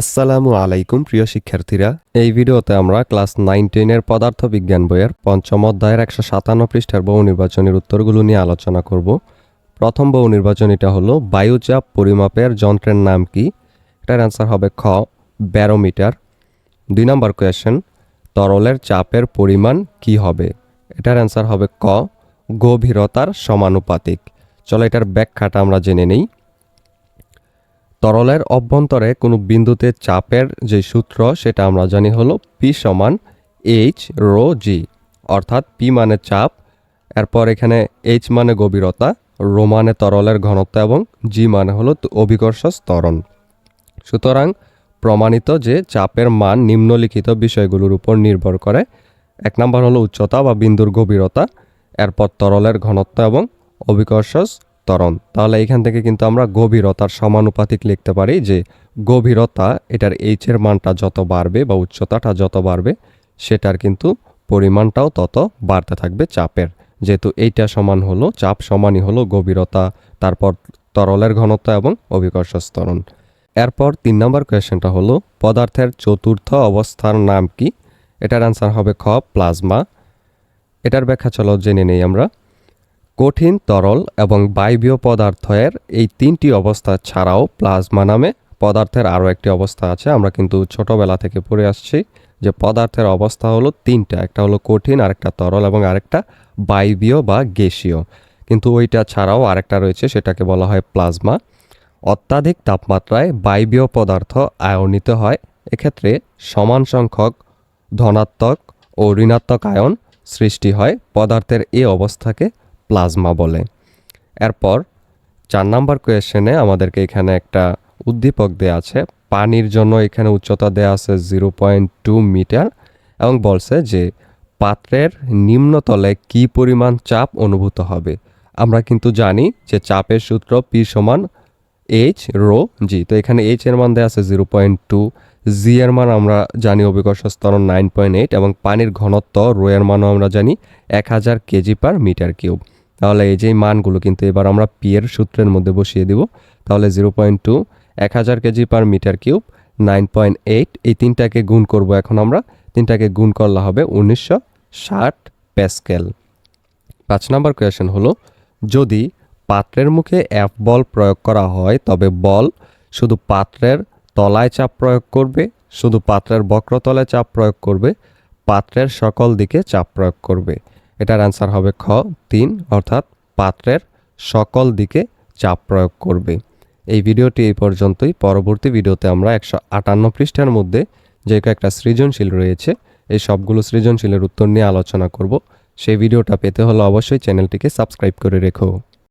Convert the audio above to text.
আসসালামু আলাইকুম, প্রিয় শিক্ষার্থীরা। এই ভিডিওতে আমরা ক্লাস নাইন টেনের পদার্থ বিজ্ঞান বইয়ের পঞ্চম অধ্যায়ের একশো সাতান্ন পৃষ্ঠার বহু নির্বাচনের উত্তরগুলো নিয়ে আলোচনা করব। প্রথম বহু নির্বাচনীটা হলো, বায়ুচাপ পরিমাপের যন্ত্রের নাম কি? এটার অ্যান্সার হবে খ, ব্যারোমিটার। দুই নম্বর কোয়েশ্চেন তরলের চাপের পরিমাণ কি হবে? এটার অ্যান্সার হবে ক, গভীরতার সমানুপাতিক। চলো এটার ব্যাখ্যাটা আমরা জেনে নেই। তরলের অভ্যন্তরে কোনো বিন্দুতে চাপের যে সূত্র, সেটা আমরা জানি হলো পি সমান এইচ রো জি অর্থাৎ পি মানে চাপ, এরপর এখানে এইচ মানে গভীরতা রো মানে তরলের ঘনত্ব এবং জি মানে হলো অভিকর্ষ স্তরণ সুতরাং প্রমাণিত যে চাপের মান নিম্নলিখিত বিষয়গুলোর উপর নির্ভর করে, এক নম্বর হলো উচ্চতা বা বিন্দুর গভীরতা, এরপর তরলের ঘনত্ব এবং অভিকর্ষ ত্বরণ। তাহলে এখান থেকে কিন্তু আমরা গভীরতার সমানুপাতিক লিখতে পারি যে গভীরতা এটার এইচের মানটা যত বাড়বে বা উচ্চতাটা যত বাড়বে, সেটার কিন্তু পরিমাণটাও তত বাড়তে থাকবে চাপের। যেহেতু এইটা সমান হলো, চাপ সমানই হলো গভীরতা, তারপর তরলের ঘনত্ব এবং অভিকর্ষ ত্বরণ। এরপর তিন নম্বর কোয়েশ্চেনটা হলো, পদার্থের চতুর্থ অবস্থার নাম কি? এটার অ্যান্সার হবে খ, প্লাজমা। এটার ব্যাখ্যা চলো জেনে নেই আমরা। কঠিন, তরল এবং বায়বীয় পদার্থের এই তিনটি অবস্থা ছাড়াও প্লাজমা নামে পদার্থের আরও একটি অবস্থা আছে। আমরা কিন্তু ছোটবেলা থেকে পড়ে আসছি যে পদার্থের অবস্থা হলো তিনটা, একটা হলো কঠিন, আরেকটা তরল এবং আরেকটা বায়বীয় বা গ্যাসীয়। কিন্তু ওইটা ছাড়াও আরেকটা রয়েছে, সেটাকে বলা হয় প্লাজমা। অত্যাধিক তাপমাত্রায় বায়বীয় পদার্থ আয়নিত হয়। এক্ষেত্রে সমান সংখ্যক ধনাত্মক ও ঋণাত্মক আয়ন সৃষ্টি হয়। পদার্থের এই অবস্থাকে প্লাজমা বলে। এরপর চার নাম্বার কোয়েশনে আমাদেরকে এখানে একটা উদ্দীপক দেয়া আছে। পানির জন্য এখানে উচ্চতা দেয়া আছে জিরো পয়েন্ট টু মিটার এবং বলছে যে পাত্রের নিম্নতলে কি পরিমাণ চাপ অনুভূত হবে? আমরা কিন্তু জানি যে চাপের সূত্র পি সমান এইচ রো জি তো এখানে এইচ এর মান দেওয়া আছে জিরো পয়েন্ট টু জি এর মান আমরা জানি অভিকর্ষ স্তরণ নাইন পয়েন্ট এইট এবং পানির ঘনত্ব রো এর মানও আমরা জানি এক হাজার কেজি পার মিটার কিউব তাহলে এই যে মানগুলো কিন্তু এবার আমরা পি এর সূত্রের মধ্যে বসিয়ে দিব। তাহলে জিরো পয়েন্ট টু এক হাজার kg per metre cube nine point eight এই তিনটাকে গুণ করব এখন আমরা। তিনটাকে গুণ করলে হবে উনিশশো ষাট প্যাসকেল পাঁচ নম্বর কোয়েশন হলো, যদি পাত্রের মুখে এফ বল প্রয়োগ করা হয়, তবে বল শুধু পাত্রের তলায় চাপ প্রয়োগ করবে, শুধু পাত্রের বক্রতলায় চাপ প্রয়োগ করবে, পাত্রের সকল দিকে চাপ প্রয়োগ করবে। এটার অ্যান্সার হবে খ, তিন, অর্থাৎ পাত্রের সকল দিকে চাপ প্রয়োগ করবে। এই ভিডিওটি এই পর্যন্তই। পরবর্তী ভিডিওতে আমরা একশো আটান্ন পৃষ্ঠার মধ্যে যে কয়েকটা সৃজনশীল রয়েছে, এই সবগুলো সৃজনশীলের উত্তর নিয়ে আলোচনা করব। সেই ভিডিওটা পেতে হলে অবশ্যই চ্যানেলটিকে সাবস্ক্রাইব করে রেখো।